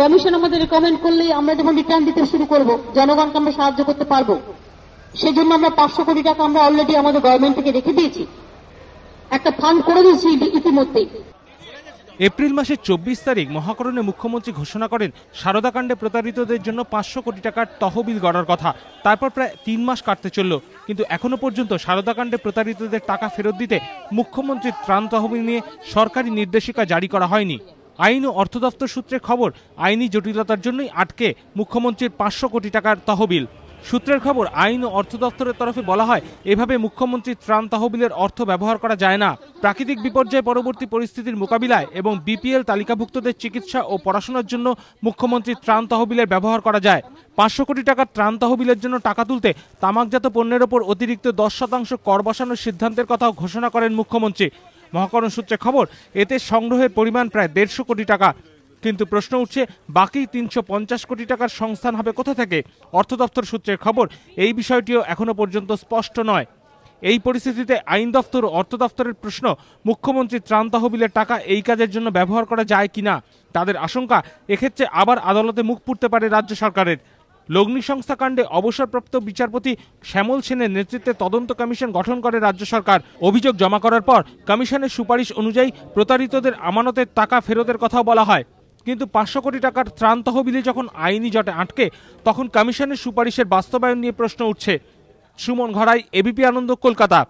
Commission আমাদের recommend করলেই আমরা যখন রিটার্ন দিতে শুরু করব, জনগণকে আমরা সাহায্য করতে পারব। সেই জন্য আমরা পাঁচশো কোটি টাকা আমরা অলরেডি আমাদের গভর্নমেন্ট থেকে রেখে দিয়েছি। একটা ফান্ড করে দিয়েছি ইতিমধ্যেই। এপ্রিল মাসের চব্বিশ তারিখ মহাকরণে মুখ্যমন্ত্রী ঘোষণা করেন সারদাকাণ্ডে প্রতারিতদের জন্য পাঁচশো কোটি টাকার তহবিল গড়ার কথা। তারপর প্রায় তিন মাস কাটতে চলল। কিন্তু এখনও পর্যন্ত সারদাকাণ্ডে প্রতারিতদের টাকা ফেরত দিতে মুখ্যমন্ত্রীর ত্রাণ তহবিল নিয়ে সরকারি নির্দেশিকা জারি করা হয়নি। আইন ও অর্থ দপ্তর সূত্রে খবর, আইনি জটিলতার জন্যই আটকে মুখ্যমন্ত্রীর পাঁচশো কোটি টাকার তহবিল। সূত্রের খবর, আইন ও অর্থ দপ্তরের তরফে বলা হয়, এভাবে মুখ্যমন্ত্রীর ত্রাণ তহবিলের অর্থ ব্যবহার করা যায় না। প্রাকৃতিক বিপর্যয় পরবর্তী পরিস্থিতির মোকাবিলায় এবং বিপিএল তালিকাভুক্তদের চিকিৎসা ও পড়াশোনার জন্য মুখ্যমন্ত্রীর ত্রাণ তহবিলের ব্যবহার করা যায়। পাঁচশো কোটি টাকার ত্রাণ তহবিলের জন্য টাকা তুলতে তামাকজাত পণ্যের ওপর অতিরিক্ত দশ শতাংশ কর বসানোর সিদ্ধান্তের কথাও ঘোষণা করেন মুখ্যমন্ত্রী। মহাকরণ সূত্রে খবর, এতে সংগ্রহের পরিমাণ প্রায় দেড়শো কোটি টাকা। কিন্তু প্রশ্ন উঠছে, বাকি তিনশো পঞ্চাশ কোটি টাকার সংস্থান হবে কোথা থেকে? অর্থ দপ্তর সূত্রের খবর, এই বিষয়টিও এখনও পর্যন্ত স্পষ্ট নয়। এই পরিস্থিতিতে আইন দপ্তর অর্থ দপ্তরের প্রশ্ন মুখ্যমন্ত্রীর ত্রাণ তহবিলের টাকা এই কাজের জন্য ব্যবহার করা যায় কিনা? তাদের আশঙ্কা, এক্ষেত্রে আবার আদালতে মুখ পুড়তে পারে রাজ্য সরকারের। লগ্নি সংস্থা কাণ্ডে অবসরপ্রাপ্ত বিচারপতি শ্যামল সেনের নেতৃত্বে তদন্ত কমিশন গঠন করে রাজ্য সরকার। অভিযোগ জমা করার পর কমিশনের সুপারিশ অনুযায়ী প্রতারিতদের আমানতের টাকা ফেরতের কথাও বলা হয়। কিন্তু পাঁচশো কোটি টাকার ত্রাণ তহবিলে যখন আইনি জটে আটকে, তখন কমিশনের সুপারিশের বাস্তবায়ন নিয়ে প্রশ্ন উঠছে। সুমন ঘড়াই, এবিপি আনন্দ, কলকাতা।